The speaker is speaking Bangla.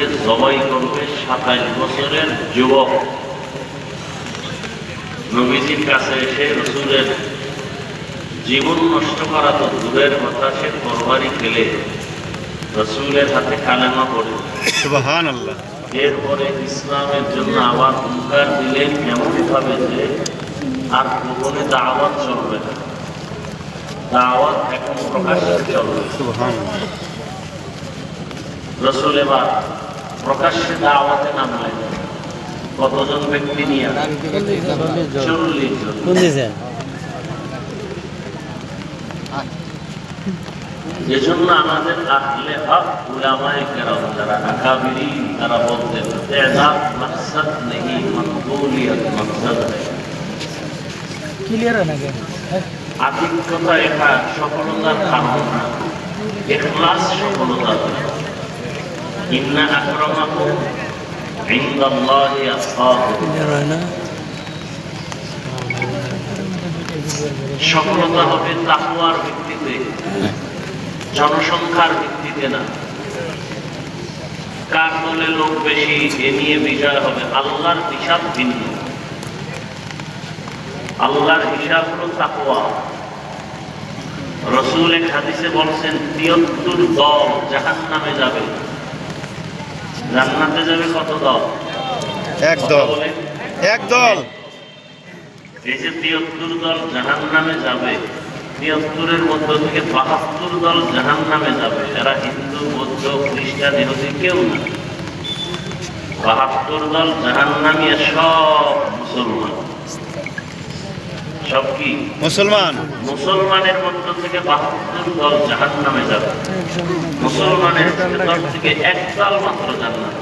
রসুলকে জবাই করবে সাতাইশ বছরের যুবক। নবীজির কাছে এসে রসুলের জীবন নষ্ট করা তো দূরের কথা সে তরবারি খেলে রসুলের হাতে কালেমা পড়ে। এরপরে ইসলামের জন্য আবার হুঙ্কার দিলেন এমনভাবে যে আর গোপনে দাওয়াত চলবে না। দাওয়াত এখন প্রকাশ্যে চলবে। রসুল এবার প্রকাশ্যে দাওয়াতে নামলেন। কতজন ব্যক্তি নিয়ে? চল্লিশ জন। এজন্য আমাদের আহলে হক উলামায়ে কেরাম যারা আকাবিরি তারা বলতেন মকসদ নেই মকবুলিয়ত মকসদ ক্লিয়ার হয় না এটা সফলতার কারণ না। ইখলাস সফলতা। সফলতা হবে তাকওয়ার ভিত্তিতে, জনসংখ্যার ভিত্তিতে না। কার দলে লোক বেশি, এ নিয়ে বিজয় হবে। আল্লাহর হিসাব ভিন্ন। আল্লাহর হিসাব হলো তাকওয়া। রসুল এক হাদিসে বলছেন, তিয়াত্তর দল জাহান নামে যাবে। জান্নাতে যাবে কত দল? এক দল এক দল এই যে তিয়াত্তর দল জাহান নামে যাবে তিয়াত্তরের মধ্য থেকে বাহাত্তর দল জাহান নামে যাবে। এরা হিন্দু বৌদ্ধ খ্রিস্টান ইহুদি কেউ না। বাহাত্তর দল জাহান নামিয়ে সব মুসলমান। সব কি? মুসলমান। মুসলমানের মধ্য থেকে বাহাত্তর দল জাহান নামে যাবে। মুসলমানের দল থেকে এক দল মাত্র জান্নাত